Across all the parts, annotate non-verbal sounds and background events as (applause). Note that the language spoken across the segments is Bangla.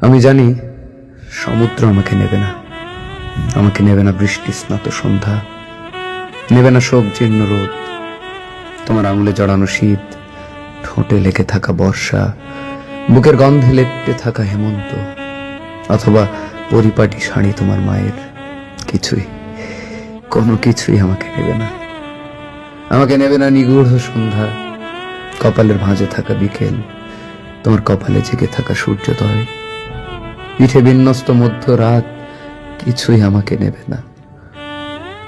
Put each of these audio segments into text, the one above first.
আমি জানি সমুদ্র আমাকে নেবে না। আমাকে নেবে না বৃষ্টি, স্নাত সন্ধ্যা। নেবে না শোক, জীর্ণ রোদ। তোমার আঙুলে জড়ানো শীত, ঠোঁটে লেগে থাকা বর্ষা, বুকের গন্ধে লেপটে থাকা হেমন্ত, অথবা পরিপাটি শাড়ি তোমার মায়ের। কিছুই, কোনো কিছুই আমাকে নেবে না। আমাকে নেবে না নিগূঢ় সন্ধ্যা। কপালের ভাঁজে থাকা বিকেল, তোমার কপালে জেগে থাকা সূর্যোদয়। পিঠে বিন্যস্ত মধ্য রাত কিছুই আমাকে নেবে না।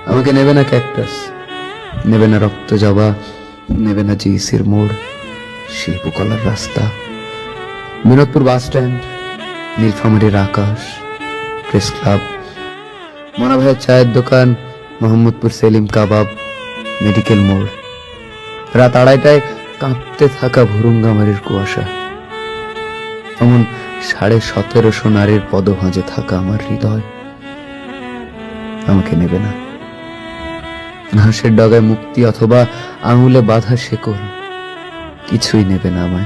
আমাকে নেবে না ক্যাকটাস, নেবে না রক্ত জবা, নেবে না জিসির মোড়, শিল্পকলার রাস্তা। বিনোদপুর বাস স্ট্যান্ড, নীলফামারীর আকাশ, প্রেস ক্লাব মনা ভাইয়ের চায়ের দোকান, মোহাম্মদপুর সেলিম কাবাব, মেডিকেল মোড়। রাত আড়াইটায় কাঁপতে থাকা ভুরুঙ্গামারির কুয়াশা। এমন সাড়ে সতেরোশো নারীর পদভাঁজে থাকা আমার হৃদয় আমাকে নেবে না। ঘাসের ডগায় মুক্তি অথবা আঙুলে বাঁধা শেকল কিছুই নেবে না আমায়।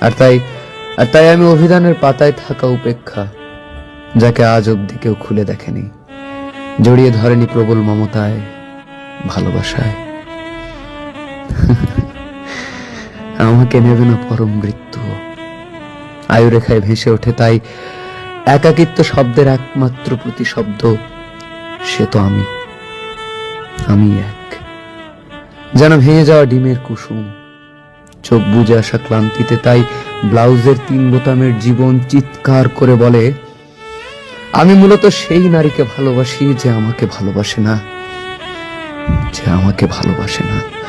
আর তাই আর তাই আমি অভিধানের পাতায় থাকা উপেক্ষা, যাকে আজ অব্দি কেউ খুলে দেখেনি, জড়িয়ে ধরেনি প্রবল মমতায়, ভালোবাসায়। (laughs) আমাকে নেবে না পরম মৃত্যু। আয়ুরেখায় ভেসে ওঠে, তাই একাকিত্ব শব্দের একমাত্র প্রতিশব্দ, সে তো আমি। আমি এক। যেন ভেঙে যাওয়া ডিমের কুসুম। চোখ বুঝে আসা ক্লান্তিতে, তাই ব্লাউজের তিন বোতামের জীবন চিৎকার করে বলে, আমি মূলত সেই নারীকে ভালোবাসি যে আমাকে ভালোবাসে না, যে আমাকে ভালোবাসে না।